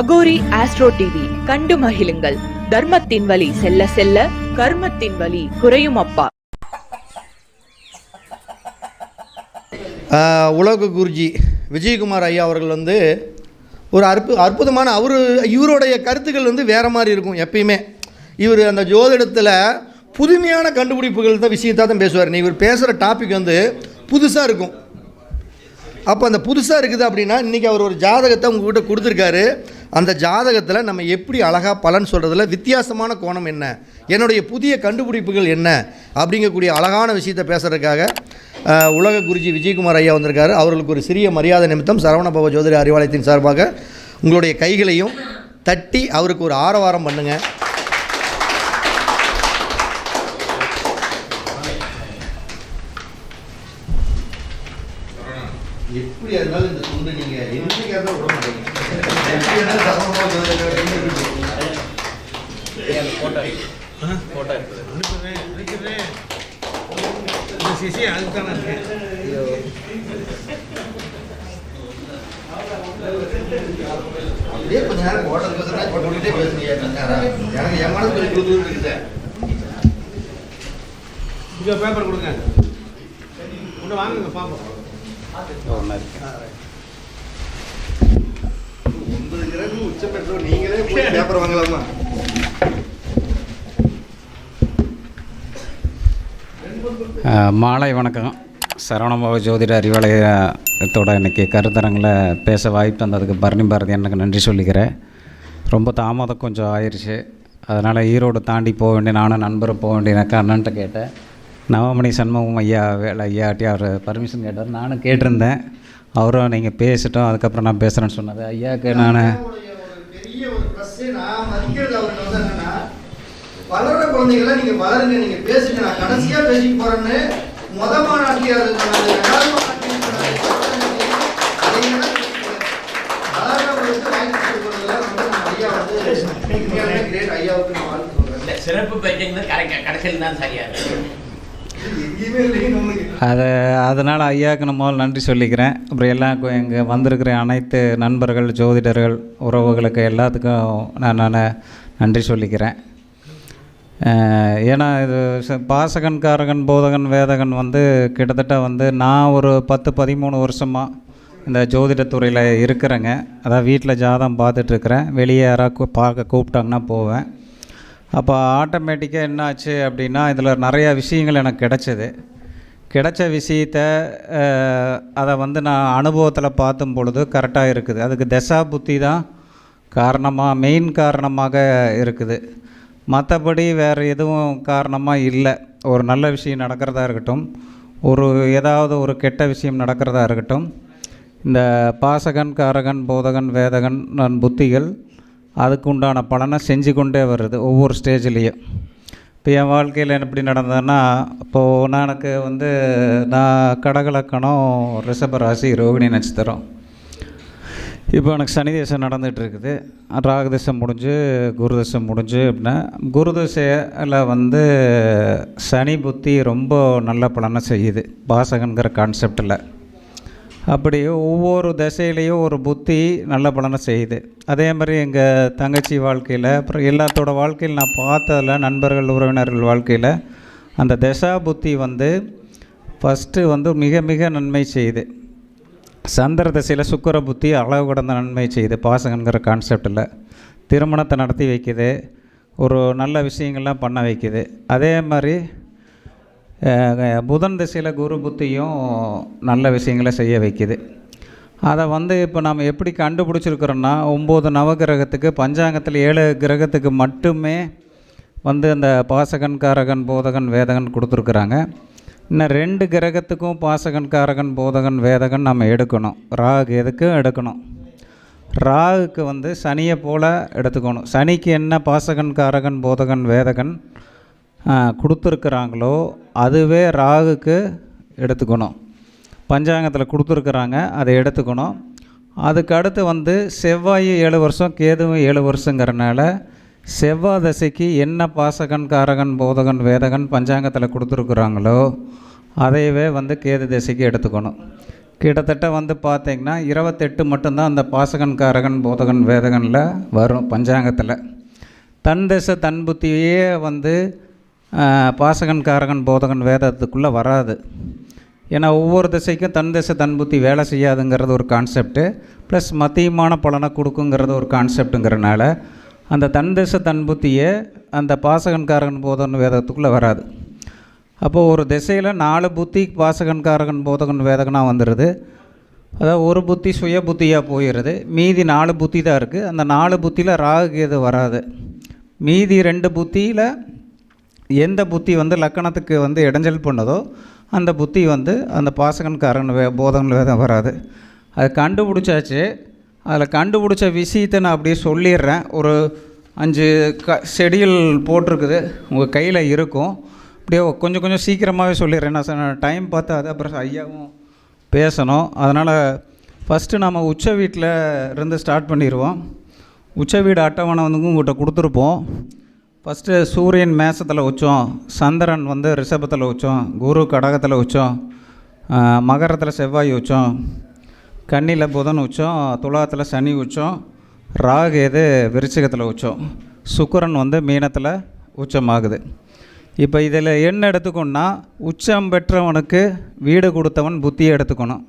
Aghori astro TV. கண்டு மகிழுங்கள். தர்மத்தின் வழி செல்ல செல்ல கர்மத்தின் வழி குறையும் அப்பா. உலக குருஜி விஜயகுமார் ஐயா அவர்கள் வந்து ஒரு அற்பு அற்புதமான அவர் இவருடைய கருத்துக்கள் வந்து வேறு மாதிரி இருக்கும் எப்பயுமே. இவர் அந்த ஜோதிடத்தில் புதுமையான கண்டுபிடிப்புகள் தான் விஷயத்தை தான் பேசுவார். நீ இவர் பேசுகிற டாபிக் வந்து புதுசாக இருக்கும். அப்போ அந்த புதுசாக இருக்குது அப்படின்னா இன்றைக்கி அவர் ஒரு ஜாதகத்தை உங்ககிட்ட கொடுத்துருக்காரு. அந்த ஜாதகத்தில் நம்ம எப்படி அழகாக பலன் சொல்கிறதுல வித்தியாசமான கோணம் என்ன? என்னுடைய புதிய கண்டுபிடிப்புகள் என்ன? அப்படிங்கக்கூடிய அழகான விஷயத்தை பேசுகிறதுக்காக உலக குருஜி விஜயகுமார் ஐயா வந்திருக்காரு. அவர்களுக்கு ஒரு சிறிய மரியாதை நிமித்தம் சரவணபவ ஜோதிட அறிவாலயத்தின் சார்பாக உங்களுடைய கைகளையும் தட்டி அவருக்கு ஒரு ஆரவாரம் பண்ணுங்கள் எப்படி இருந்தாலும் இந்த துண்டு நீங்க என்னைக்கா இருந்தாலும் விட மாட்டீங்க? சிசி அதுக்கு தானே இருக்கு அப்படியே கொஞ்ச நேரம் ஓட்டல் பேசுறேன் இப்போ சொல்லிட்டே பேசுறீங்க. எனக்கு என் மனசு கொஞ்சம் குழுன்னு இருக்குது. இங்கே பேப்பர் கொடுங்க. ஒன்று வாங்குங்க பார்ப்போம் ஒன்பது நீங்களே போய் பேப்பர் வாங்கலாமா மாலை வணக்கம். சரவணபாபு ஜோதிட அறிவாலயத்தோட இன்றைக்கி கருத்தரங்கில் பேச வாய்ப்பு தந்ததுக்கு பரணி பாரதி எனக்கு நன்றி சொல்லிக்கிறேன். ரொம்ப தாமதம் கொஞ்சம் ஆயிடுச்சு அதனால் ஈரோடு தாண்டி போக வேண்டிய நானும் நண்பரும் போக வேண்டிய எனக்கு அண்ணன்ட்ட கேட்டேன். நவமணி சண்முகம் ஐயா வேலை ஐயாட்டி அவர் பர்மிஷன் கேட்டார். நானும் கேட்டிருந்தேன். அவரும் நீங்கள் பேசிட்டோம் அதுக்கப்புறம் நான் பேசுகிறேன்னு சொன்னது ஐயாவுக்கு நான் உங்களுடைய ஒரு பெரிய ஒரு ப்ளஸ் நான் மதிக்கிறது அவர்கிட்ட வந்து என்னன்னா வளர்ற குழந்தைங்கள நீங்க வளருங்க நீங்க பேசுங்க. நான் கடைசியா பேசிட்டு போறேன்னு முத மாநாட்டில் ஐயா சிறப்பு பெற்றிங்கிறது கரெக்ட். கடைசியில் தான் சரியா இருக்கு. எங்கேயுமே இல்லைங்க நம்மளுக்கு அதை அதனால் ஐயாவுக்கு நம்ம நன்றி சொல்லிக்கிறேன். அப்புறம் எல்லாம் இங்கே வந்திருக்கிற அனைத்து நண்பர்கள் ஜோதிடர்கள் உறவுகளுக்கு எல்லாத்துக்கும் நான் நான் நன்றி சொல்லிக்கிறேன். ஏன்னா இது பாசகன் காரகன் போதகன் வேதகன் வந்து கிட்டத்தட்ட வந்து நான் ஒரு பத்து பதிமூணு வருஷமாக இந்த ஜோதிடத்துறையில் இருக்கிறேங்க. அதான் வீட்டில் ஜாதகம் பார்த்துட்ருக்குறேன் வெளியே யாராவது பார்க்க கூப்பிட்டாங்கன்னா போவேன். அப்போ ஆட்டோமேட்டிக்காக என்ன ஆச்சு அப்படின்னா இதில் நிறையா விஷயங்கள் எனக்கு கிடச்சிது. கிடைச்ச விஷயத்த அதை வந்து நான் அனுபவத்தில் பார்த்தும் பொழுது கரெக்டாக இருக்குது. அதுக்கு தசா புத்தி தான் காரணமாக மெயின் காரணமாக இருக்குது. மற்றபடி வேறு எதுவும் காரணமாக இல்லை. ஒரு நல்ல விஷயம் நடக்கிறதா இருக்கட்டும் ஒரு ஏதாவது ஒரு கெட்ட விஷயம் நடக்கிறதா இருக்கட்டும் இந்த பாசகன் காரகன் போதகன் வேதகன் நான் புத்திகள் அதுக்கு உண்டான பலனை செஞ்சு கொண்டே வருது ஒவ்வொரு ஸ்டேஜ்லேயும் இப்போ என் வாழ்க்கையில் எப்படி நடந்ததுன்னா இப்போது நான் எனக்கு வந்து நான் கடகலக்கணம் ரிஷபராசி ரோகிணி நட்சத்திரம். இப்போ எனக்கு சனி தேசம் நடந்துகிட்டு இருக்குது ராகு தசை முடிஞ்சு குரு தசை முடிஞ்சு அப்படின்னா குரு தசையில் வந்து சனி புத்தி ரொம்ப நல்ல பலனை செய்யுது. பாசகன்கிற கான்செப்டில் அப்படி ஒவ்வொரு திசையிலையும் ஒரு புத்தி நல்ல பலனை செய்யுது. அதே மாதிரி எங்கள் தங்கச்சி வாழ்க்கையில் அப்புறம் எல்லாத்தோட வாழ்க்கையில் நான் பார்த்ததில் நண்பர்கள் உறவினர்கள் வாழ்க்கையில் அந்த தசா புத்தி வந்து ஃபஸ்ட்டு வந்து மிக மிக நன்மை செய்யுது. சந்திர திசையில் சுக்கர புத்தி அளவு கடந்த நன்மை செய்யுது பாசகங்கிற கான்செப்டில் திருமணத்தை நடத்தி வைக்குது ஒரு நல்ல விஷயங்கள்லாம் பண்ண வைக்குது. அதே மாதிரி புதன் திசையில் குரு புத்தியும் நல்ல விஷயங்களை செய்ய வைக்குது. அதை வந்து இப்போ நம்ம எப்படி கண்டுபிடிச்சிருக்கிறோன்னா ஒம்பது நவகிரகத்துக்கு பஞ்சாங்கத்தில் ஏழு கிரகத்துக்கு மட்டுமே வந்து அந்த பாசகன் காரகன் போதகன் வேதகன் கொடுத்துருக்குறாங்க. இன்னும் ரெண்டு கிரகத்துக்கும் பாசகன் காரகன் போதகன் வேதகன் நம்ம எடுக்கணும். ராகு எதுக்கும் எடுக்கணும்? ராகுக்கு வந்து சனியை போல் எடுத்துக்கணும். சனிக்கு என்ன பாசகன் காரகன் போதகன் வேதகன் கொடுத்துருக்குறாங்களோ அதுவே ராகுக்கு எடுத்துக்கணும். பஞ்சாங்கத்தில் கொடுத்துருக்குறாங்க அதை எடுத்துக்கணும். அதுக்கு அடுத்து வந்து செவ்வாய் ஏழு வருஷம் கேதுவும் ஏழு வருஷங்கிறனால செவ்வாய் தசைக்கு என்ன பாசகன் காரகன் போதகன் வேதகன் பஞ்சாங்கத்தில் கொடுத்துருக்குறாங்களோ அதையவே வந்து கேது திசைக்கு எடுத்துக்கணும். கிட்டத்தட்ட வந்து பார்த்திங்கன்னா இருபத்தெட்டு மட்டும்தான் அந்த பாசகன் காரகன் போதகன் வேதகனில் வரும் பஞ்சாங்கத்தில். தன் திசை தன் புத்தியே வந்து பாசகன் காரகன் போதகன் வேதத்துக்குள்ளே வராது. ஏன்னா ஒவ்வொரு திசைக்கும் தன் திசை தன் புத்தி வேலை செய்யாதுங்கிறது ஒரு கான்செப்ட்டு ப்ளஸ் மத்தியமான பலனை கொடுக்குங்கிறது ஒரு கான்செப்ட்டுங்கிறனால அந்த தன் திசை தன் புத்தியே அந்த பாசகன் காரகன் போதகன் வேதத்துக்குள்ளே வராது. அப்போது ஒரு திசையில் நாலு புத்தி பாசகன் காரகன் போதகன் வேதகனாக வந்துடுது அதாவது ஒரு புத்தி சுய புத்தியாக போயிடுது மீதி நாலு புத்தி தான் இருக்குது அந்த நாலு புத்தியில் ராகு கேது வராது. மீதி ரெண்டு புத்தியில் எந்த புத்தி வந்து லக்கணத்துக்கு வந்து இடைஞ்சல் பண்ணுதோ அந்த புத்தி வந்து அந்த பாசகன்காரன் வே போதகன் வேதம் வராது. அது கண்டுபிடிச்சாச்சு. அதில் கண்டுபிடிச்ச விஷயத்தை நான் அப்படியே சொல்லிடுறேன். ஒரு அஞ்சு க ஷெடியூல் போட்டிருக்குது. உங்கள் கையில் இருக்கும். அப்படியே கொஞ்சம் கொஞ்சம் சீக்கிரமாகவே சொல்லிடுறேன். நான் டைம் பார்த்தா அது அப்புறம் ஐயாவும் பேசணும். அதனால் ஃபஸ்ட்டு நம்ம உச்ச வீட்டில் இருந்து ஸ்டார்ட் பண்ணிடுவோம். உச்ச வீடு அட்டவணை வந்து உங்கள்கிட்ட கொடுத்துருப்போம். ஃபஸ்ட்டு சூரியன் மேசத்தில் உச்சம் சந்திரன் வந்து ரிஷபத்தில் உச்சம் குரு கடகத்தில் உச்சம் மகரத்தில் செவ்வாய் உச்சம் கன்னியில் புதன் உச்சம் துலாத்தில் சனி உச்சம் ராகு எது விருச்சிகத்தில் உச்சம் சுக்கரன் வந்து மீனத்தில் உச்சமாகுது. இப்போ இதில் என்ன எடுத்துக்கணும்னா உச்சம் பெற்றவனுக்கு வீடு கொடுத்தவன் புத்தியை எடுத்துக்கணும்.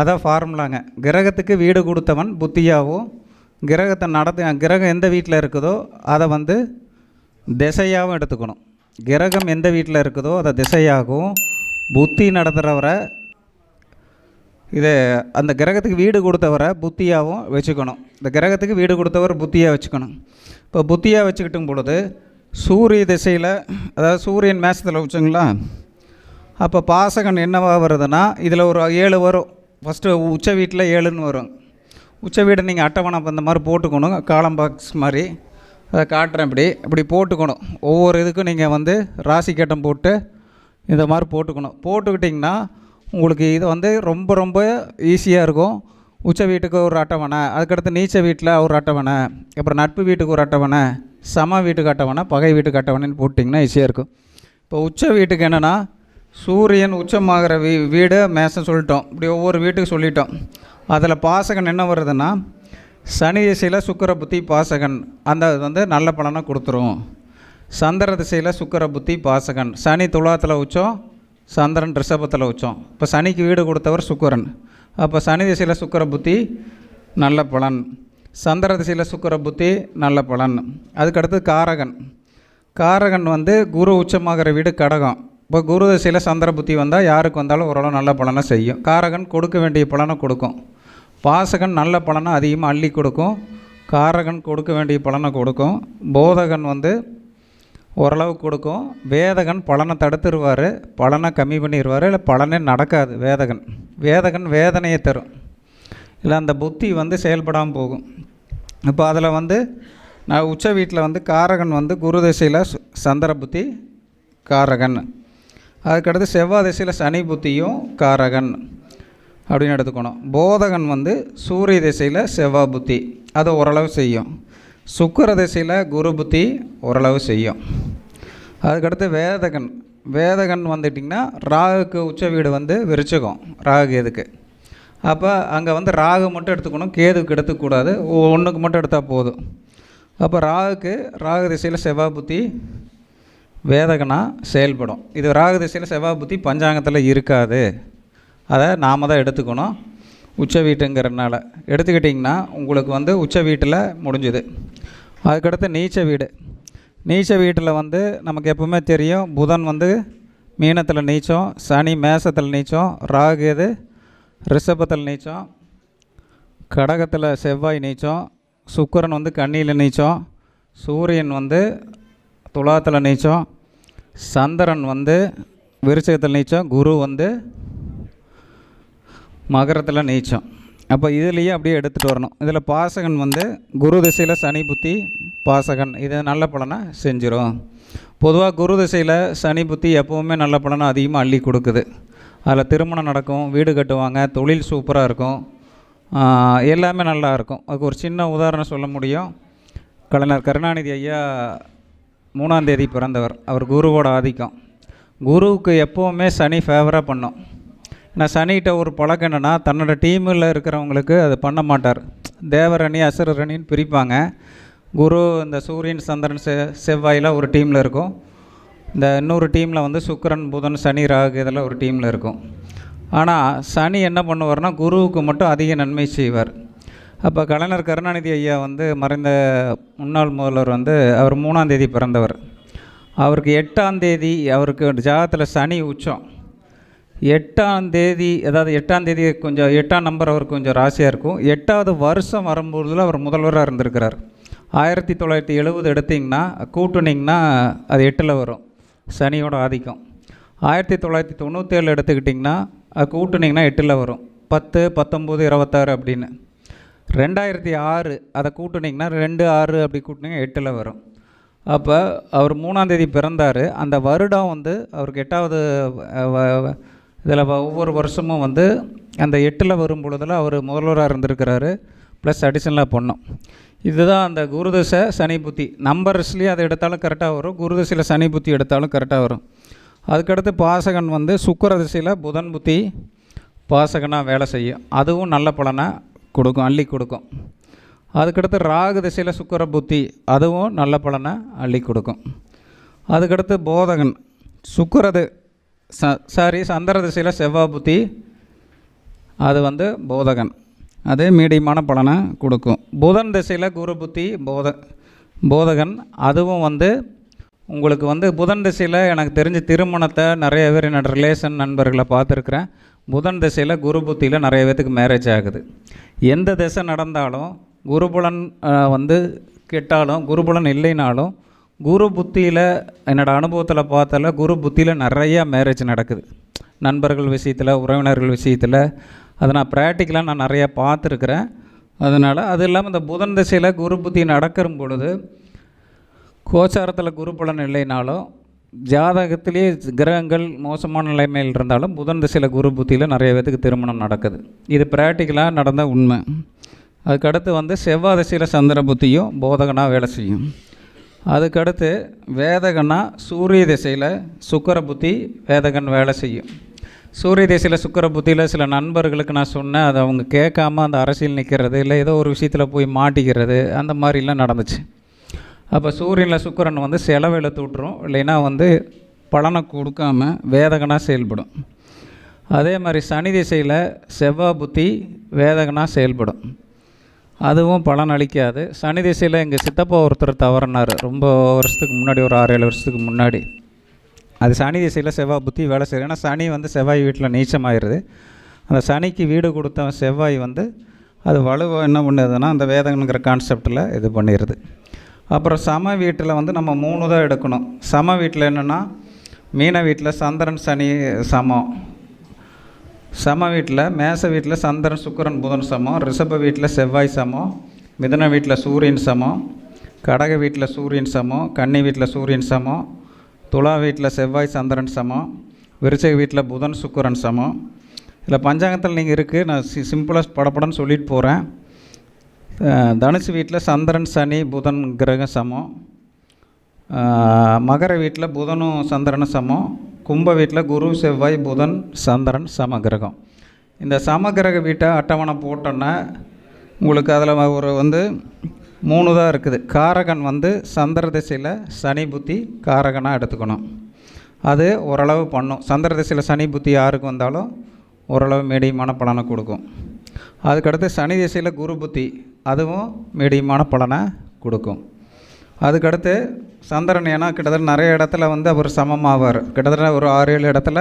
அதான் ஃபார்முலாங்க. கிரகத்துக்கு வீடு கொடுத்தவன் புத்தியாகவும் கிரகத்தை நடத்த கிரகம் எந்த வீட்டில் இருக்குதோ அதை வந்து திசையாகவும் எடுத்துக்கணும். கிரகம் எந்த வீட்டில் இருக்குதோ அதை திசையாகவும் புத்தி நடத்துகிறவரை இதை அந்த கிரகத்துக்கு வீடு கொடுத்தவரை புத்தியாகவும் வச்சுக்கணும். இந்த கிரகத்துக்கு வீடு கொடுத்தவர் புத்தியாக வச்சுக்கணும். இப்போ புத்தியாக வச்சுக்கிட்டும் பொழுது சூரிய திசையில் அதாவது சூரியன் மேசத்தில் வச்சுங்களா அப்போ பாசகன் என்னவாக வருதுன்னா இதில் ஒரு ஏழு வரும். ஃபஸ்ட்டு உச்ச வீட்டில் ஏழுன்னு வரும். உச்ச வீடு நீங்கள் அட்டவணை அந்த மாதிரி போட்டுக்கணும் காலம் பாக்ஸ் மாதிரி. அதை காட்டுறேன் இப்படி. இப்படி போட்டுக்கணும். ஒவ்வொரு இதுக்கும் நீங்கள் வந்து ராசி கட்டம் போட்டு இந்த மாதிரி போட்டுக்கணும். போட்டுக்கிட்டிங்கன்னா உங்களுக்கு இது வந்து ரொம்ப ரொம்ப ஈஸியாக இருக்கும். உச்ச வீட்டுக்கு ஒரு அட்டவணை அதுக்கடுத்து நீச்ச வீட்டில் ஒரு அட்டவணை அப்புறம் நட்பு வீட்டுக்கு ஒரு அட்டவணை சம வீட்டுக்கு அட்டவணை பகை வீட்டுக்கு அட்டவணைன்னு போட்டிங்கன்னா ஈஸியாக இருக்கும். இப்போ உச்ச வீட்டுக்கு என்னென்னா சூரியன் உச்சமாகிற வீ வீடு மேசம் சொல்லிட்டோம். இப்படி ஒவ்வொரு வீட்டுக்கு சொல்லிட்டோம். அதில் பாசகன் என்ன வருதுன்னா சனி திசையில் சுக்கர புத்தி பாசகன். அந்த இது வந்து நல்ல பலனை கொடுத்துரும். சந்திர திசையில் சுக்கர புத்தி பாசகன். சனி துலாத்தில் உச்சம் சந்திரன் ரிஷபத்தில் உச்சம். இப்போ சனிக்கு வீடு கொடுத்தவர் சுக்கரன். அப்போ சனி திசையில் சுக்கிர புத்தி நல்ல பலன். சந்திர திசையில் சுக்கர புத்தி நல்ல பலன். அதுக்கடுத்து காரகன். காரகன் வந்து குரு உச்சமாகிற வீடு கடகம். இப்போ குரு திசையில் சந்திர புத்தி வந்தால் யாருக்கு வந்தாலும் ஓரளவு நல்ல பலனை செய்யும். காரகன் கொடுக்க வேண்டிய பலனை கொடுக்கும். பாசகன் நல்ல பலனை அதிகமாக அள்ளி கொடுக்கும். காரகன் கொடுக்க வேண்டிய பலனை கொடுக்கும். போதகன் வந்து ஓரளவு கொடுக்கும். வேதகன் பலனை தடுத்துருவார். பலனை கம்மி பண்ணிடுவார் இல்லை பலனே நடக்காது வேதகன். வேதகன் வேதனையை தரும். இல்லை அந்த புத்தி வந்து செயல்படாமல் போகும். இப்போ அதில் வந்து நான் உச்ச வீட்டில் வந்து காரகன் வந்து குரு திசையில் சந்திர புத்தி காரகன். அதுக்கடுத்து செவ்வாய் திசையில் சனி புத்தியும் காரகன். அப்படின்னு எடுத்துக்கணும். போதகன் வந்து சூரிய திசையில் செவ்வாய் புத்தி. அதை ஓரளவு செய்யும். சுக்கர திசையில் குரு புத்தி ஓரளவு செய்யும். அதுக்கடுத்து வேதகன். வேதகன் வந்துட்டிங்கன்னா ராகுக்கு உச்ச வீடு வந்து விருச்சகம். ராகு எதுக்கு? அப்போ அங்கே வந்து ராகு மட்டும் எடுத்துக்கணும். கேதுக்கு எடுத்துக்கூடாது ஒன்றுக்கு மட்டும் எடுத்தால் போதும். அப்போ ராகுக்கு ராகு திசையில் செவ்வாய் புத்தி வேதகனாக செயல்படும். இது ராகு திசையில் செவ்வாய் புத்தி பஞ்சாங்கத்தில் இருக்காது. அதை நாம் தான் எடுத்துக்கணும். உச்ச வீட்டுங்கிறனால. எடுத்துக்கிட்டிங்கன்னா உங்களுக்கு வந்து உச்ச வீட்டில் முடிஞ்சுது. அதுக்கடுத்து நீச்ச வீடு. நீச்ச வீட்டில் வந்து நமக்கு எப்பவுமே தெரியும் புதன் வந்து மீனத்தில் நீச்சம் சனி மேசத்தில் நீச்சம் ராகு எது? ரிஷபத்தில் நீச்சம் கடகத்தில் செவ்வாய் நீச்சம் சுக்கரன் வந்து கன்னியில் நீச்சம் சூரியன் வந்து துலாத்தில் நீச்சம் சந்திரன் வந்து விருச்சகத்தில் நீச்சம் குரு வந்து மகரத்தில் நீச்சம். அப்போ இதுலேயே அப்படியே எடுத்துகிட்டு வரணும். இதில் பாசகன் வந்து குரு திசையில் சனி புத்தி பாசகன். இது நல்ல பலனை செஞ்சிடும் பொதுவாக குரு திசையில் சனி புத்தி எப்போவுமே நல்ல பலனை அதிகமாக அள்ளி கொடுக்குது. அதில் திருமணம் நடக்கும் வீடு கட்டுவாங்க தொழில் சூப்பராக இருக்கும். எல்லாமே நல்லா இருக்கும். அதுக்கு ஒரு சின்ன உதாரணம் சொல்ல முடியும். கலைஞர் கருணாநிதி ஐயா மூணாந்தேதி பிறந்தவர். அவர் குருவோட ஆதிக்கம். குருவுக்கு எப்போவுமே சனி ஃபேவராக பண்ணும். நான் சனிகிட்ட ஒரு பழக்கம் என்னென்னா தன்னோட டீமில் இருக்கிறவங்களுக்கு அது பண்ண மாட்டார். தேவரணி அசுரரணின்னு பிரிப்பாங்க. குரு இந்த சூரியன் சந்திரன் செ செவ்வாயில் ஒரு டீமில் இருக்கும். இந்த இன்னொரு டீமில் வந்து சுக்கரன் புதன் சனி ராகு இதெல்லாம் ஒரு டீமில் இருக்கும். ஆனால் சனி என்ன பண்ணுவார்னா குருவுக்கு மட்டும் அதிக நன்மை செய்வார். அப்போ கலைஞர் கருணாநிதி ஐயா வந்து மறைந்த முன்னாள் முதல்வர் வந்து அவர் மூணாம் தேதி பிறந்தவர். அவருக்கு எட்டாம் தேதி அவருக்கு ஜாதத்தில் சனி உச்சம். எட்டாம் தேதி அதாவது எட்டாம் தேதி கொஞ்சம் எட்டாம் நம்பர் அவருக்கு கொஞ்சம் ராசியாக இருக்கும். எட்டாவது வருஷம் வரும்போதில் அவர் முதல்வராக இருந்திருக்கிறார். ஆயிரத்தி தொள்ளாயிரத்தி எழுபது எடுத்திங்கன்னா கூட்டுனிங்கன்னா அது எட்டில் வரும். சனியோட ஆதிக்கம். ஆயிரத்தி தொள்ளாயிரத்தி தொண்ணூற்றேழு எடுத்துக்கிட்டிங்கன்னா அது கூட்டுனிங்கன்னா எட்டில் வரும். பத்து பத்தொம்போது இருபத்தாறு அப்படின்னு. ரெண்டாயிரத்தி ஆறு அதை கூட்டுனிங்கன்னா ரெண்டு ஆறு அப்படி கூட்டினிங்கன்னா எட்டில் வரும். அப்போ அவர் மூணாந்தேதி பிறந்தார். அந்த வருடம் வந்து அவருக்கு எட்டாவது இதில் ஒவ்வொரு வருஷமும் வந்து அந்த எட்டில் வரும் பொழுதில் அவர் முதல்வராக இருந்திருக்கிறாரு ப்ளஸ் அடிஷனலாக பண்ணோம். இதுதான் அந்த குருதசை சனி புத்தி. நம்பர்ஸ்லேயும் அதை எடுத்தாலும் கரெக்டாக வரும். குருதசையில் சனி புத்தி எடுத்தாலும் கரெக்டாக வரும். அதுக்கடுத்து பாசகன் வந்து சுக்கர திசையில் புதன் புத்தி பாசகனாக வேலை செய்யும். அதுவும் நல்ல பலனை கொடுக்கும் அள்ளி கொடுக்கும். அதுக்கடுத்து ராகு திசையில் சுக்கர புத்தி அதுவும் நல்ல பலனை அள்ளி கொடுக்கும். அதுக்கடுத்து போதகன் சுக்கரது ச சாரி சந்திர திசையில் செவ்வாய் புத்தி அது வந்து போதகன். அது மீடியமான பலனை கொடுக்கும். புதன் திசையில் குரு புத்தி போத போதகன். அதுவும் வந்து உங்களுக்கு வந்து புதன் திசையில் எனக்கு தெரிஞ்ச திருமணத்தை நிறைய பேர் என்னோட ரிலேஷன் நண்பர்களை பார்த்துருக்குறேன். புதன் திசையில் குரு புத்தியில் நிறைய பேர்த்துக்கு மேரேஜ் ஆகுது. எந்த திசை நடந்தாலும் குருபுலன் வந்து கெட்டாலும் குருபுலன் இல்லைனாலும் குரு புத்தியில் என்னோடய அனுபவத்தில் பார்த்தால குரு புத்தியில் நிறையா மேரேஜ் நடக்குது. நண்பர்கள் விஷயத்தில் உறவினர்கள் விஷயத்தில். அதை நான் ப்ராக்டிக்கலாக நான் நிறையா பார்த்துருக்குறேன். அதனால் அது இல்லாமல் இந்த புதன் திசையில் குரு புத்தி நடக்கிற பொழுது கோச்சாரத்தில் குரு பலன் இல்லைனாலும் ஜாதகத்திலேயே கிரகங்கள் மோசமான நிலைமையில் இருந்தாலும் புதன் திசையில் குரு புத்தியில் நிறைய பேத்துக்கு திருமணம் நடக்குது. இது ப்ராக்டிக்கலாக நடந்த உண்மை. அதுக்கடுத்து வந்து செவ்வாய் திசையில் சந்திர புத்தியும் போதகனாக வேலை செய்யும். அதுக்கடுத்து வேதகன்னா சூரிய திசையில் சுக்கர புத்தி வேதகன் வேலை செய்யும். சூரிய திசையில் சுக்கர புத்தியில் சில நண்பர்களுக்கு நான் சொன்னேன் அதை அவங்க கேட்காம அந்த அரசியல் நிற்கிறது இல்லை ஏதோ ஒரு விஷயத்தில் போய் மாட்டிக்கிறது அந்த மாதிரிலாம் நடந்துச்சு. அப்போ சூரியனில் சுக்கிரன் வந்து செலவு இழுத்து விட்ரும் இல்லைன்னா வந்து பலனை கொடுக்காம வேதகனாக செயல்படும். அதே மாதிரி சனி திசையில் செவ்வாய் புத்தி வேதகனாக செயல்படும். அதுவும் பலன் அளிக்காது. சனி திசையில் எங்கள் சித்தப்பா ஒருத்தர் தவறினார். ரொம்ப வருஷத்துக்கு முன்னாடி ஒரு ஆறு ஏழு வருஷத்துக்கு முன்னாடி. அது சனி திசையில் செவ்வாய் புத்தி வேலை செய்யுது. ஏன்னா சனி வந்து செவ்வாய் வீட்டில் நீச்சமாயிருது. அந்த சனிக்கு வீடு கொடுத்த செவ்வாய் வந்து அது வலுவை என்ன பண்ணுதுன்னா அந்த வேதங்கிற கான்செப்டில் இது பண்ணிடுது அப்புறம் சம வீட்டில் வந்து நம்ம மூணு தான் எடுக்கணும். சம வீட்டில் என்னென்னா மீன வீட்டில் சந்திரன் சனி சமம். சம வீட்டில் மேச வீட்டில் சந்திரன் சுக்கரன் புதன் சமம். ரிஷப வீட்டில் செவ்வாய் சமம். மிதன வீட்டில் சூரியன் சமம். கடக வீட்டில் சூரியன் சமம். கன்னி வீட்டில் சூரியன் சமம். துலா வீட்டில் செவ்வாய் சந்திரன் சமம். விருச்சக வீட்டில் புதன் சுக்கரன் சமம். இதில் பஞ்சாங்கத்தில் நீங்கள் இருக்குது நான் சி சிம்பிளாக படப்படன்னு சொல்லிட்டு போகிறேன் தனுசு வீட்டில் சந்திரன் சனி புதன் கிரகம் சமம். மகர வீட்டில் புதனும் சந்திரனும் சமம். கும்ப வீட்டில் குரு செவ்வாய் புதன் சந்திரன் சமகிரகம். இந்த சமகிரக வீட்டை அட்டவணை போட்டோன்னா உங்களுக்கு அதில் ஒரு வந்து மூணு தான் இருக்குது. காரகன் வந்து சந்திர திசையில் சனி புத்தி காரகனாக எடுத்துக்கணும். அது ஓரளவு பண்ணும். சந்திர திசையில் சனி புத்தி யாருக்கு வந்தாலும் ஓரளவு மீடியமான பலனை கொடுக்கும். அதுக்கடுத்து சனி திசையில் குரு புத்தி அதுவும் மீடியமான பலனை கொடுக்கும். அதுக்கடுத்து சந்திரன் ஏன்னா கிட்டத்தட்ட நிறைய இடத்துல வந்து அவர் சமமாவார். கிட்டத்தட்ட ஒரு ஆறு ஏழு இடத்துல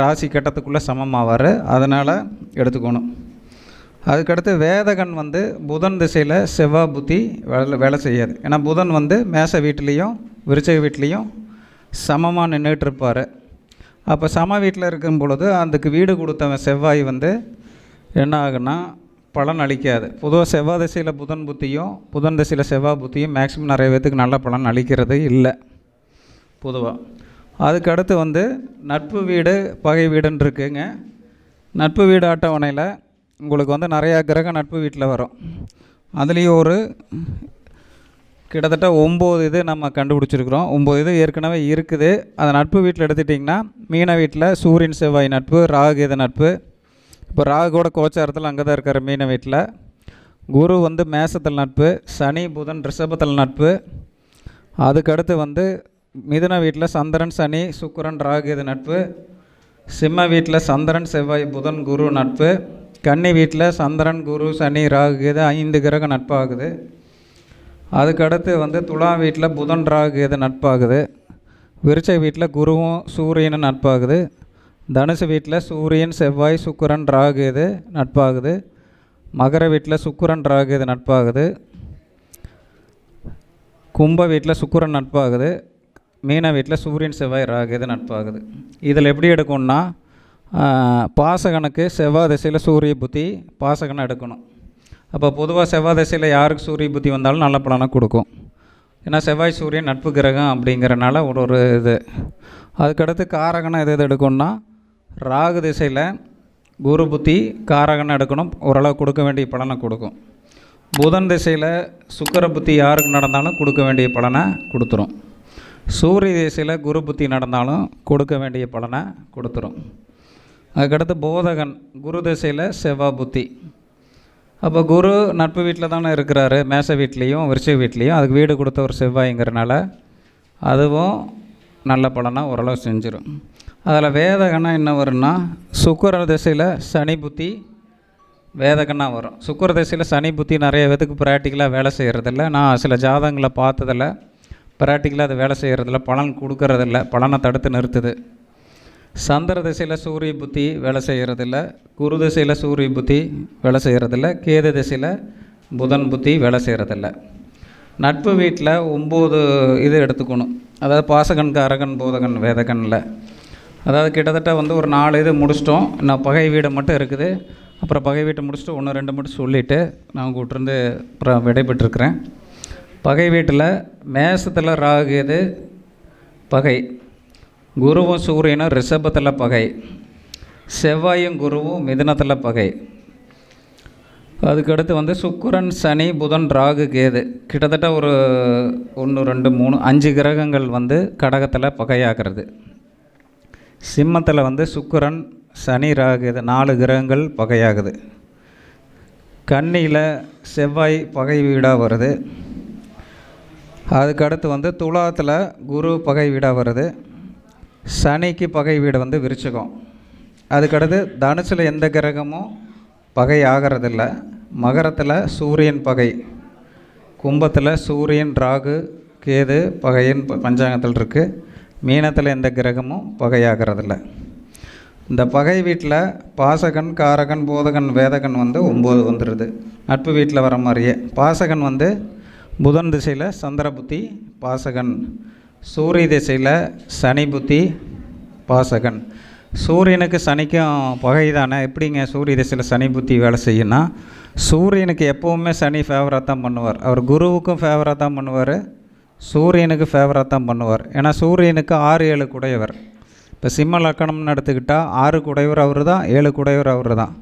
ராசி கட்டத்துக்குள்ளே சமமாவார். அதனால் எடுத்துக்கணும். அதுக்கடுத்து வேதகன் வந்து புதன் திசையில் செவ்வாய் புத்தி வேலை வேலை செய்யாது. ஏன்னா புதன் வந்து மேச வீட்லேயும் விருச்சக வீட்லேயும் சமமாக நின்றுட்டு இருப்பார் அப்போ சம வீட்டில் இருக்கும் பொழுது அதுக்கு வீடு கொடுத்தவன் செவ்வாய் வந்து என்ன ஆகுன்னா பலன் அளிக்காது. பொதுவாக செவ்வாய் திசையில் புதன் புத்தியும் புதன் திசையில் செவ்வாய் புத்தியும் மேக்ஸிமம் நிறைய பேத்துக்கு நல்ல பலன் அளிக்கிறது இல்லை. பொதுவாக அதுக்கடுத்து வந்து நட்பு வீடு பகை வீடுன்னு இருக்குங்க. நட்பு வீடு அட்டவணையில் உங்களுக்கு வந்து நிறையா கிரகம் நட்பு வீட்டில் வரும். அதுலேயும் ஒரு கிட்டத்தட்ட ஒம்பது இது நம்ம கண்டுபிடிச்சிருக்கிறோம். ஒம்பது இது ஏற்கனவே இருக்குது. அந்த நட்பு வீட்டில் எடுத்துட்டிங்கன்னா மீன வீட்டில் சூரியன் செவ்வாய் நட்பு ராகு இது நட்பு இப்போ ராகுவோட கோச்சாரத்தில் அங்கே தான் இருக்கார் மீன வீட்டில். குரு வந்து மேசத்தில் நட்பு சனி புதன் ரிஷபத்தில் நட்பு. அதுக்கடுத்து வந்து மிதுன வீட்டில் சந்திரன் சனி சுக்கரன் ராகு இது நட்பு. சிம்ம வீட்டில் சந்திரன் செவ்வாய் புதன் குரு நட்பு. கன்னி வீட்டில் சந்திரன் குரு சனி ராகு இது ஐந்து கிரக நட்பாகுது. அதுக்கடுத்து வந்து துலா வீட்டில் புதன் ராகு இது நட்பாகுது. விருச்ச வீட்டில் குருவும் சூரியனும் நட்பாகுது. தனுசு வீட்டில் சூரியன் செவ்வாய் சுக்கரன் ராகு இது நட்பாகுது? மகர வீட்டில் சுக்கரன் ராகு இது நட்பாகுது? கும்ப வீட்டில் சுக்கரன் நட்பாகுது. மீன வீட்டில் சூரியன் செவ்வாய் ராகு இது நட்பாகுது? இதில் எப்படி எடுக்கணும்னா பாசகனுக்கு செவ்வாய் திசையில் சூரிய புத்தி பாசகனை எடுக்கணும். அப்போ பொதுவாக செவ்வாய் திசையில் யாருக்கு சூரிய புத்தி வந்தாலும் நல்ல பலனை கொடுக்கும். ஏன்னா செவ்வாய் சூரியன் நட்பு கிரகம் அப்படிங்கிறனால ஒரு ஒரு இது. அதுக்கடுத்து காரகனை எது எது எடுக்கணும்னா ராகு திசையில் குரு புத்தி காரகன் எடுக்கணும். ஓரளவு கொடுக்க வேண்டிய பலனை கொடுக்கும். புதன் திசையில் சுக்கர புத்தி யாருக்கு நடந்தாலும் கொடுக்க வேண்டிய பலனை கொடுத்துரும். சூரிய திசையில் குரு புத்தி நடந்தாலும் கொடுக்க வேண்டிய பலனை கொடுத்துரும். அதுக்கடுத்து போதகன் குரு திசையில் செவ்வாய் புத்தி. அப்போ குரு நட்பு வீட்டில் தானே இருக்கிறாரு. மேச வீட்லேயும் விருச்சிக வீட்லேயும். அதுக்கு வீடு கொடுத்த ஒரு செவ்வாய்ங்கிறனால அதுவும் நல்ல பலனாக ஓரளவு செஞ்சிடும் அதில் வேதகனா என்ன வரும்னா சுக்கர திசையில் சனி புத்தி வேதகனா வரும். சுக்கிர திசையில் சனி புத்தி நிறைய பேத்துக்கு ப்ராக்டிக்கலாக வேலை செய்கிறதில்ல நான் சில ஜாதகங்களை பார்த்ததில்ல. ப்ராக்டிக்கலாக அது வேலை செய்கிறதில்ல பலன் கொடுக்கறதில்ல. பலனை தடுத்து நிறுத்துது. சந்திர திசையில் சூரிய புத்தி வேலை செய்கிறதில்ல குரு திசையில் சூரிய புத்தி வேலை செய்கிறதில்ல கேது திசையில் புதன் புத்தி வேலை செய்கிறதில்ல நட்பு வீட்டில் ஒம்பது இது எடுத்துக்கணும். அதாவது பாசகன் அரகன் போதகன் வேதகனில். அதாவது கிட்டத்தட்ட வந்து ஒரு நாலு இது முடிச்சிட்டோம். நான் பகை வீடு மட்டும் இருக்குது. அப்புறம் பகை வீட்டை முடிச்சுட்டு ஒன்று ரெண்டு மட்டும் சொல்லிவிட்டு நான் உங்கள்கிட்டருந்து அப்புறம் விடைபெற்றிருக்கிறேன். பகை வீட்டில் மேசத்தில் ராகு எது? பகை. குருவும் சூரியனும் ரிஷபத்தில் பகை. செவ்வாயும் குருவும் மிதனத்தில் பகை. அதுக்கடுத்து வந்து சுக்குரன் சனி புதன் ராகு கேது. கிட்டத்தட்ட ஒரு ஒன்று ரெண்டு மூணு அஞ்சு கிரகங்கள் வந்து கடகத்தில் பகையாகிறது. சிம்மத்தில் வந்து சுக்கரன் சனி ராகு இது நாலு கிரகங்கள் பகையாகுது. கன்னியில் செவ்வாய் பகை வீடாக வருது. அதுக்கடுத்து வந்து துலாத்தில் குரு பகை வீடாக வருது. சனிக்கு பகை வீடு வந்து விரிச்சுக்கும் அதுக்கடுத்து தனுசில் எந்த கிரகமும் பகை ஆகிறதில்ல. மகரத்தில் சூரியன் பகை. கும்பத்தில் சூரியன் ராகு கேது பகையின் பஞ்சாங்கத்தில் இருக்குது மீனத்தில் எந்த கிரகமும் பகையாகிறதில்ல. இந்த பகை வீட்டில் பாசகன் காரகன் போதகன் வேதகன் வந்து ஒம்பது வந்துடுது நட்பு வீட்டில் வர மாதிரியே. பாசகன் வந்து புதன் திசையில் சந்திர புத்தி பாசகன் சூரிய திசையில் சனி புத்தி பாசகன். சூரியனுக்கு சனிக்கும் பகை தானே. எப்படிங்க சூரிய திசையில் சனி புத்தி வேலை செய்யும்னா சூரியனுக்கு எப்போவுமே சனி ஃபேவராக தான் பண்ணுவார். அவர் குருவுக்கும் ஃபேவராக தான் பண்ணுவார். சூரியனுக்கு ஃபேவராக தான் பண்ணுவார். ஏன்னா சூரியனுக்கு ஆறு ஏழு குடையவர். இப்போ சிம்ம லக்கணம்னு எடுத்துக்கிட்டால் ஆறு குடையவர் அவர் தான் ஏழு குடையவர் அவர் தான்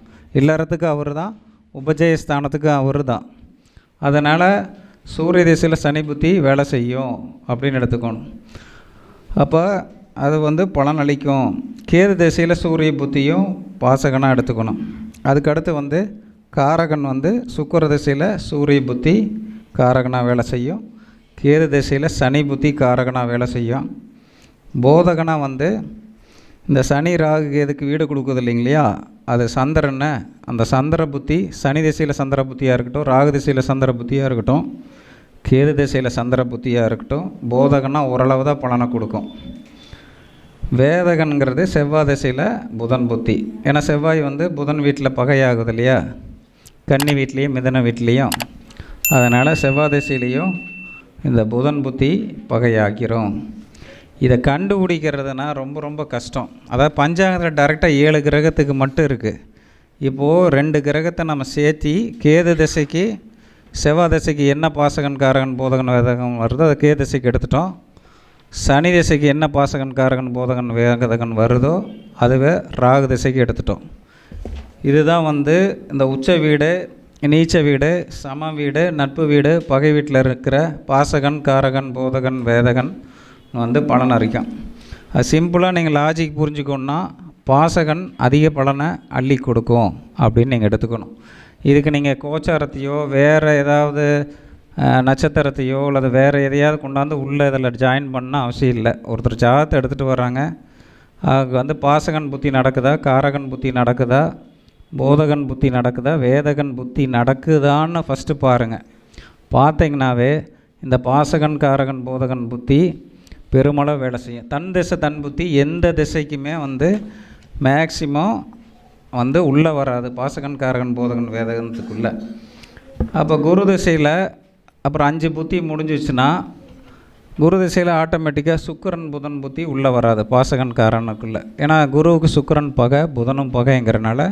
இல்லறத்துக்கு அவர் தான் உபஜய ஸ்தானத்துக்கு அவர் தான் அதனால் சூரிய திசையில் சனி புத்தி வேலை செய்யும் அப்படின்னு எடுத்துக்கணும். அப்போ அது வந்து பலன் அளிக்கும். கேது திசையில் சூரிய புத்தியும் பாசகனாக எடுத்துக்கணும். அதுக்கடுத்து வந்து காரகன் வந்து சுக்கர திசையில் சூரிய புத்தி காரகனாக வேலை செய்யும். கேது திசையில் சனி புத்தி காரகனாக வேலை செய்யும். போதகனாக வந்து இந்த சனி ராகு கேதுக்கு வீடு கொடுக்குது இல்லைங்களையா? அது சந்திரனை அந்த சந்திர புத்தி சனி திசையில் சந்திர புத்தியாக இருக்கட்டும் ராகு திசையில் சந்திர புத்தியாக இருக்கட்டும் கேது திசையில் சந்திர புத்தியாக இருக்கட்டும் போதகன்னா ஓரளவு தான் பலனை கொடுக்கும். வேதகன்கிறது செவ்வாய் திசையில் புதன் புத்தி. ஏன்னா செவ்வாய் வந்து புதன் வீட்டில் பகையாகுது இல்லையா? கன்னி வீட்லேயும் மிதன வீட்லேயும். அதனால் செவ்வாய் திசையிலையும் இந்த புதன் புத்தி பகையாக்கிறோம் இதை கண்டுபிடிக்கிறதுனா ரொம்ப ரொம்ப கஷ்டம். அதாவது பஞ்சாங்கத்தில் டேரெக்டாக ஏழு கிரகத்துக்கு மட்டும் இருக்குது இப்போது ரெண்டு கிரகத்தை நம்ம சேர்த்தி கேது திசைக்கு செவ்வாய் திசைக்கு என்ன பாசகன் காரகன் போதகன் வேதகம் வருதோ அதை கேது திசைக்கு எடுத்துட்டோம். சனி திசைக்கு என்ன பாசகன் காரகன் போதகன் வேகதகன் வருதோ அதுவே ராகு திசைக்கு எடுத்துட்டோம். இதுதான் வந்து இந்த உச்ச வீடு நீச்ச வீடு சம வீடு நட்பு வீடு பகை வீட்டில் இருக்கிற பாசகன் காரகன் போதகன் வேதகன் வந்து பலன் அறிக்கும் அது சிம்பிளாக நீங்கள் லாஜிக் புரிஞ்சுக்கணுன்னா பாசகன் அதிக பலனை அள்ளி கொடுக்கும் அப்படின்னு நீங்கள் எடுத்துக்கணும். இதுக்கு நீங்கள் கோச்சாரத்தையோ வேறு ஏதாவது நட்சத்திரத்தையோ அல்லது வேறு எதையாவது கொண்டாந்து உள்ளே இதில் ஜாயின் பண்ண அவசியம் இல்லை. ஒருத்தர் ஜாதத்தை எடுத்துகிட்டு வராங்க அதுக்கு வந்து பாசகன் புத்தி நடக்குதா காரகன் புத்தி நடக்குதா போதகன் புத்தி நடக்குதா? வேதகன் புத்தி நடக்குதான்னு ஃபஸ்ட்டு பாருங்கள் பார்த்தீங்கன்னாவே இந்த பாசகன் காரகன் போதகன் புத்தி பெருமளவு வேலை செய்யும். தன் திசை தன் புத்தி எந்த திசைக்குமே வந்து மேக்சிமம் வந்து உள்ளே வராது. பாசகன் காரகன் போதகன் வேதகனத்துக்குள்ளே அப்போ குரு திசையில் அப்புறம் அஞ்சு புத்தி முடிஞ்சிச்சுன்னா குரு திசையில் ஆட்டோமேட்டிக்காக சுக்கரன் புதன் புத்தி உள்ளே வராது. பாசகன் காரனுக்குள்ளே ஏன்னா குருவுக்கு சுக்கரன் பகை புதனும் பகைங்கிறனால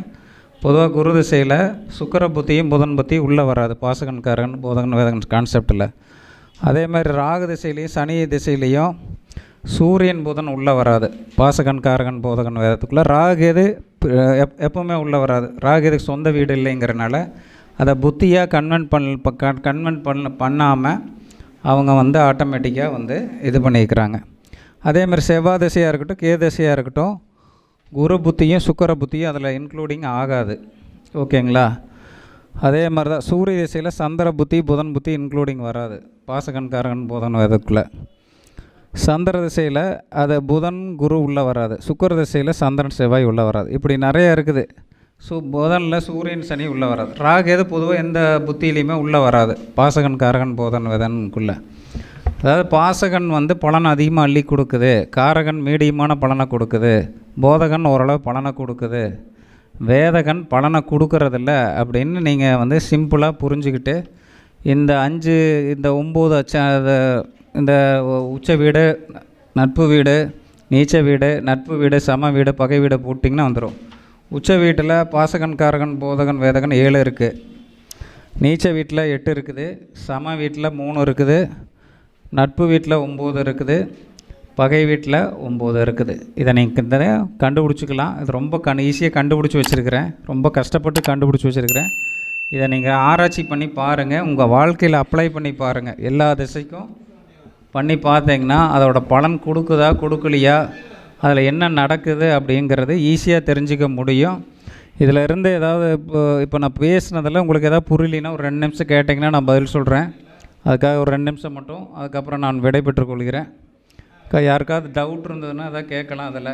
பொதுவாக குரு திசையில் சுக்கிர புத்தியும் புதன் புத்தி உள்ளே வராது. பாசகன்காரன் போதகன் வேதகன் கான்செப்டில் அதே மாதிரி ராகு திசையிலையும் சனி திசையிலையும் சூரியன் புதன் உள்ளே வராது. பாசகன் காரகன் போதகன் வேதத்துக்குள்ளே ராகு எது எப் எப்போவுமே உள்ளே வராது. ராகு எதுக்கு சொந்த வீடு இல்லைங்கிறனால அதை புத்தியாக கன்வென்ட் பண்ண கன்வென்ட் பண்ண பண்ணாமல் அவங்க வந்து ஆட்டோமேட்டிக்காக வந்து இது பண்ணிக்கிறாங்க. அதே மாதிரி செவ்வாய் திசையாக இருக்கட்டும் கே திசையாக இருக்கட்டும் குரு புத்தியும் சுக்கர புத்தியும் அதில் இன்க்ளூடிங் ஆகாது. ஓகேங்களா? அதே மாதிரி தான் சூரிய திசையில் சந்திர புத்தி புதன் புத்தி இன்க்ளூடிங் வராது. பாசகன்காரகன் புதன் இதுக்குள்ளே சந்திர திசையில் அது புதன் குரு உள்ளே வராது. சுக்கர திசையில் சந்திரன் செவ்வாய் உள்ளே வராது. இப்படி நிறைய இருக்குது. ஸோ புதனில் சூரியன் சனி உள்ளே வராது. ராகு எது பொதுவாக எந்த புத்தியிலையுமே உள்ளே வராது. பாசகன் காரகன் போதன் விதனுக்குள்ளே அதாவது பாசகன் வந்து பலனை அதிகமாக அள்ளி கொடுக்குது. காரகன் மீடியமான பலனை கொடுக்குது. போதகன் ஓரளவு பலனை கொடுக்குது. வேதகன் பலனை கொடுக்கறதில்ல அப்படின்னு நீங்கள் வந்து சிம்பிளாக புரிஞ்சுக்கிட்டு இந்த அஞ்சு இந்த ஒம்பது அச்ச இந்த உச்ச வீடு நட்பு வீடு நீச்ச வீடு நட்பு வீடு சம வீடு பகை வீடு போட்டிங்கன்னா வந்துடும் உச்ச வீட்டில் பாசகன் காரகன் போதகன் வேதகன் ஏழு இருக்குது நீச்ச வீட்டில் எட்டு இருக்குது. சம வீட்டில் மூணு இருக்குது. நட்பு வீட்டில் ஒம்பது இருக்குது பகை வீட்டில் ஒம்பது இருக்குது. இதை நீங்கள் இந்த கண்டுபிடிச்சிக்கலாம். இது ரொம்ப கண் ஈஸியாக கண்டுபிடிச்சி வச்சுருக்கிறேன். ரொம்ப கஷ்டப்பட்டு கண்டுபிடிச்சி வச்சுருக்கிறேன். இதை நீங்கள் ஆராய்ச்சி பண்ணி பாருங்கள் உங்கள் வாழ்க்கையில் அப்ளை பண்ணி பாருங்கள் எல்லா திசைக்கும் பண்ணி பார்த்தீங்கன்னா அதோட பலன் கொடுக்குதா கொடுக்கலையா அதில் என்ன நடக்குது அப்படிங்கிறது ஈஸியாக தெரிஞ்சுக்க முடியும். இதில் இருந்து ஏதாவது இப்போ இப்போ நான் பேசுனதில் உங்களுக்கு எதாவது புரியலைன்னா ஒரு ரெண்டு நிமிஷம் கேட்டிங்கன்னா நான் பதில் சொல்கிறேன் அதுக்காக ஒரு ரெண்டு நிமிஷம் மட்டும் அதுக்கப்புறம் நான் விடை கொள்கிறேன். அக்கா, யாருக்காவது டவுட் இருந்ததுன்னா அதை கேட்கலாம் அதில்.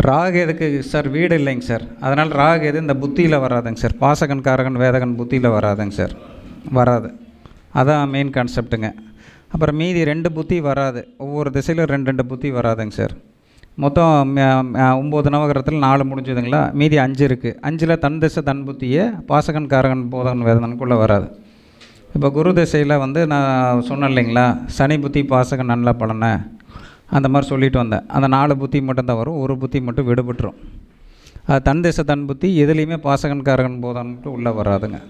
ராகு எதுக்கு? சார் வீடு இல்லைங்க சார். அதனால் ராகு எது? இந்த புத்தியில் வராதுங்க சார். பாசகன் காரகன் வேதகன் புத்தியில் வராதுங்க சார். வராது. அதான் மெயின் கான்செப்ட்டுங்க அப்புறம் மீதி ரெண்டு புத்தி வராது. ஒவ்வொரு திசையிலும் ரெண்டு ரெண்டு புத்தி வராதுங்க சார். மொத்தம் ஒம்பது நவகிரகத்தில் நாலு முடிஞ்சதுங்களா? மீதி அஞ்சு இருக்குது அஞ்சில் தன் திசை தன் புத்தியே பாசகன் காரகன் போதகன் வேதனனுக்குள்ளே வராது. இப்போ குரு திசையில் வந்து நான் சொன்னேன் இல்லைங்களா? சனி புத்தி பாசகன் நல்ல பலனை. அந்த மாதிரி சொல்லிட்டு வந்தேன். அந்த நாலு புத்தி மட்டும்தான் வரும். ஒரு புத்தி மட்டும் விடுபட்டுரும். அது தன் திசை தன் புத்தி எதுலேயுமே பாசகன் காரகன் போதகன்ட்டு உள்ளே வராதுங்க.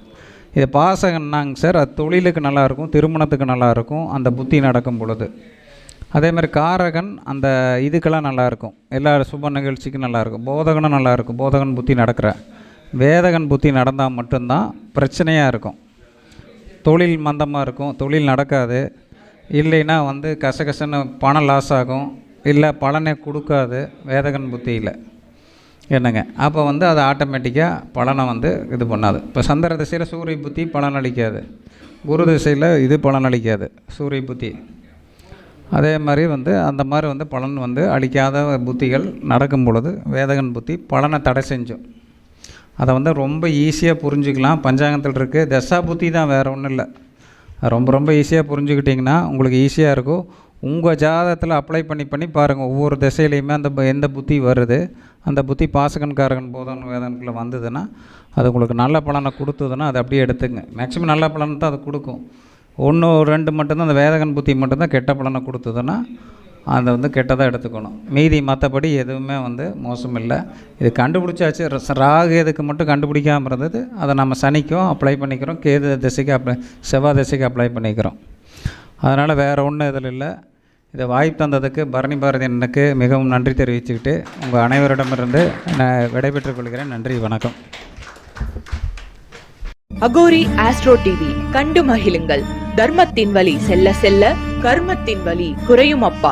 இது பாசகன்னாங்க சார் அது தொழிலுக்கு நல்லாயிருக்கும் திருமணத்துக்கு நல்லாயிருக்கும் அந்த புத்தி நடக்கும் பொழுது. அதே மாதிரி காரகன் அந்த இதுக்கெல்லாம் நல்லாயிருக்கும். எல்லா சுப நிகழ்ச்சிக்கும் நல்லாயிருக்கும். போதகனும் நல்லாயிருக்கும். போதகன் புத்தி நடக்கிற. வேதகன் புத்தி நடந்தால் மட்டும்தான் பிரச்சனையாக இருக்கும். தொழில் மந்தமாக இருக்கும். தொழில் நடக்காது. இல்லைன்னா வந்து கசகசன்னு பணம் லாஸ் ஆகும். இல்லை பலனை கொடுக்காது வேதகன் புத்தியில். என்னங்க? அப்போ வந்து அது ஆட்டோமேட்டிக்காக பலனை வந்து இது பண்ணாது. இப்போ சந்திர திசையில் சூரிய புத்தி பலன் அளிக்காது குரு திசையில் இது பலன் அளிக்காது சூரிய புத்தி. அதே மாதிரி வந்து அந்த மாதிரி வந்து பலன் வந்து அழிக்காத புத்திகள் நடக்கும் பொழுது வேதகன் புத்தி பலனை தடை செஞ்சோம் அதை வந்து ரொம்ப ஈஸியாக புரிஞ்சுக்கலாம். பஞ்சாங்கத்தில் இருக்குது தசா புத்தி தான் வேறு ஒன்றும் இல்லை. ரொம்ப ரொம்ப ஈஸியாக புரிஞ்சுக்கிட்டிங்கன்னா உங்களுக்கு ஈஸியாக இருக்கும். உங்கள் ஜாதகத்தில் அப்ளை பண்ணி பண்ணி பாருங்கள் ஒவ்வொரு திசையிலையுமே அந்த எந்த புத்தி வருது? அந்த புத்தி பாசகன்காரகன் போதன் வேதனுக்குள்ளே வந்ததுன்னா அது உங்களுக்கு நல்ல பலனை கொடுத்ததுன்னா அதை அப்படியே எடுத்துங்க. மேக்ஸிமம் நல்ல பலன் தான் அது கொடுக்கும். ஒன்று ரெண்டு மட்டும்தான் அந்த வேதகன் புத்தி மட்டும்தான் கெட்ட பலனை கொடுத்ததுன்னா அதை வந்து கெட்டதாக எடுத்துக்கணும். மீதி மற்றபடி எதுவுமே வந்து மோசம் இல்லை இது கண்டுபிடிச்சாச்சு. ராகு எதுக்கு மட்டும் கண்டுபிடிக்காமல் இருந்தது. அதை நம்ம சனிக்கும் அப்ளை பண்ணிக்கிறோம். கேது திசைக்கு அப்ளை செவ்வாய் திசைக்கு அப்ளை பண்ணிக்கிறோம். அதனால் வேறு ஒன்றும் இதில் இல்லை. இதை வாய்ப்பு தந்ததுக்கு பரணி பாரதி எனக்கு மிகவும் நன்றி தெரிவிச்சுக்கிட்டு உங்கள் அனைவரிடமிருந்து நான் விடைபெற்றுக் கொள்கிறேன். நன்றி வணக்கம். அகோரி ஆஸ்ட்ரோ டிவி கண்டு மகிழுங்கள். தர்மத்தின் வழி செல்ல செல்ல கர்மத்தின் வழி குறையும் அப்பா.